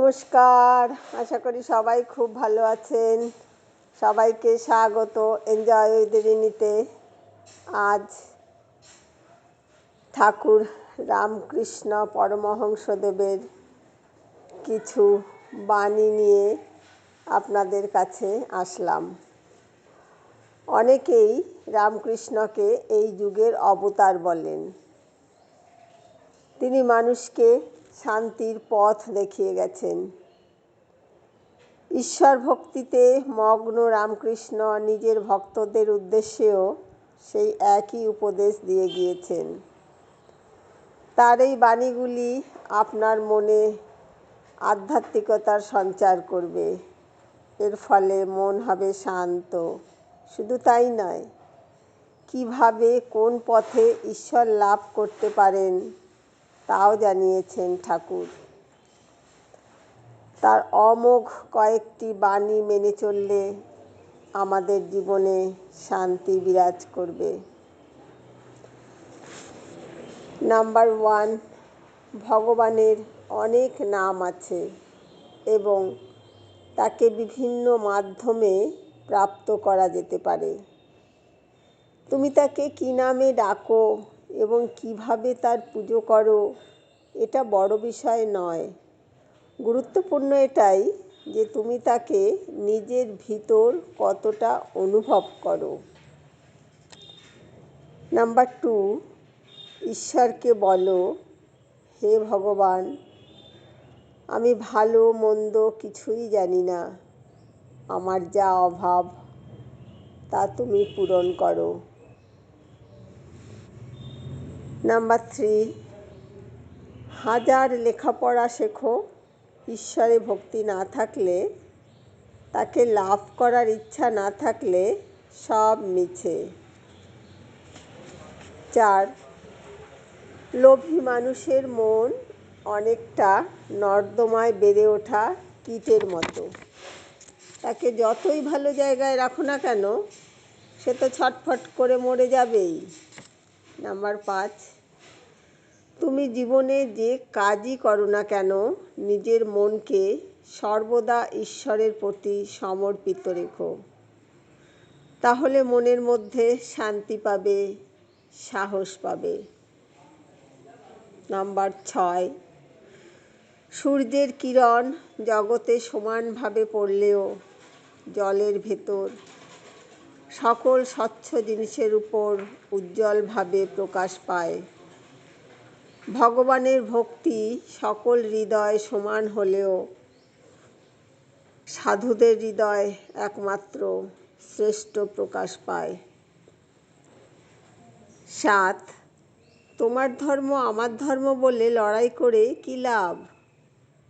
নমস্কার। আশা করি সবাই খুব ভালো আছেন। সবাইকে স্বাগত এনজয় উইদিনীতে আজ ঠাকুর রামকৃষ্ণ পরমহংসদেবের কিছু বাণী নিয়ে আপনাদের কাছে আসলাম। অনেকেই রামকৃষ্ণকে এই যুগের অবতার বলেন। তিনি মানুষকে শান্তির পথ দেখিয়ে গেছেন। ঈশ্বর ভক্তিতে মগ্ন রামকৃষ্ণ নিজের ভক্তদের উদ্দেশ্যেও সেই একই উপদেশ দিয়ে গিয়েছেন। তার এই বাণীগুলি আপনার মনে আধ্যাত্মিকতার সঞ্চার করবে। এর ফলে মন হবে শান্ত। শুধু তাই নয়, কীভাবে কোন পথে ঈশ্বর লাভ করতে পারেন তাও জানিয়েছেন ঠাকুর। তার অমোঘ কয়েকটি বাণী মেনে চললে আমাদের জীবনে শান্তি বিরাজ করবে। নাম্বার ওয়ান, ভগবানের অনেক নাম আছে এবং তাকে বিভিন্ন মাধ্যমে প্রাপ্ত করা যেতে পারে। তুমি তাকে কী নামে ডাকো এবং কীভাবে তার পুজো করো এটা বড় বিষয় নয়। গুরুত্বপূর্ণ এটাই যে তুমি তাকে নিজের ভিতর কতটা অনুভব করো। নাম্বার টু, ঈশ্বরকে বলো, হে ভগবান, আমি ভালো, মন্দ কিছুই জানি না। আমার যা অভাব, তা তুমি পূরণ করো। নাম্বার থ্রি হাজার লেখাপড়া শেখো, ঈশ্বরে ভক্তি না থাকলে, তাকে লাভ করার ইচ্ছা না থাকলে সব মিছে। চার, লোভী মানুষের মন অনেকটা নর্দমায় বেড়ে ওঠা কীটের মতো। তাকে যতই ভালো জায়গায় রাখো না কেন, সে তো ছটফট করে মরে যাবেই। নাম্বার পাঁচ তুমি জীবনে যে কাজই করো না কেন, নিজের মনকে সর্বদা ঈশ্বরের প্রতি সমর্পিত রেখো। তাহলে মনের মধ্যে শান্তি পাবে, সাহস পাবে। নাম্বার ছয়, সূর্যের কিরণ জগতে সমানভাবে পড়লেও জলের ভেতর সকল স্বচ্ছ জিনিসের উপর উজ্জ্বলভাবে প্রকাশ পায়। ভগবানের ভক্তি সকল হৃদয় সমান হলেও সাধুদের হৃদয় একমাত্র শ্রেষ্ঠ প্রকাশ পায়। সাত, তোমার ধর্ম আমার ধর্ম বলে লড়াই করে কী লাভ?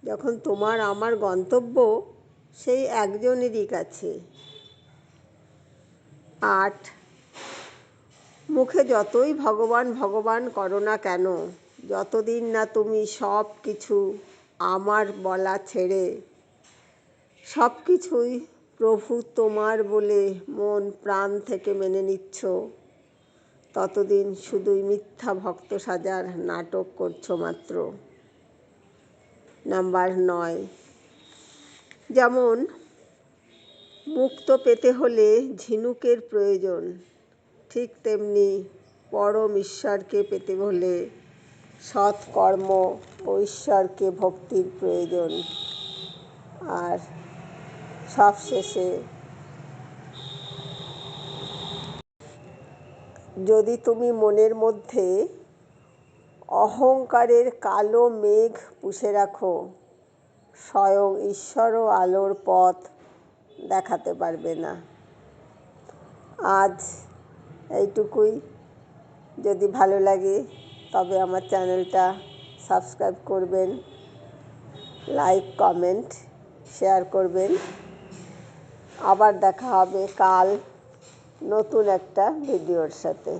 যখন তোমার আমার গন্তব্য, সেই একজনেরই কাছে। আট, মুখে যতই ভগবান ভগবান করো না কেন যতদিন না তুমি সব কিছু আমার বলা ছেড়ে, সব কিছুই প্রভু তোমার বলে মন প্রাণ থেকে মেনে নিচ্ছ, ততদিন শুধুই মিথ্যা ভক্ত সাজার নাটক করছ মাত্র। নাম্বার নয়, যেমন মুক্ত পেতে হলে ঝিনুকের প্রয়োজন, ঠিক তেমনি পরম ঈশ্বরকে পেতে হলে সৎকর্ম ও ঈশ্বরকে ভক্তির প্রয়োজন। আর সবশেষে, যদি তুমি মনের মধ্যে অহংকারের কালো মেঘ পুষে রাখো, স্বয়ং ঈশ্বরও আলোর পথ দেখাতে পারবে না। আজ এইটুকুই। যদি ভালো লাগে তবে আমার চ্যানেলটা সাবস্ক্রাইব করবেন, লাইক, কমেন্ট, শেয়ার করবেন। আবার দেখা হবে কাল নতুন একটা ভিডিওর সাথে।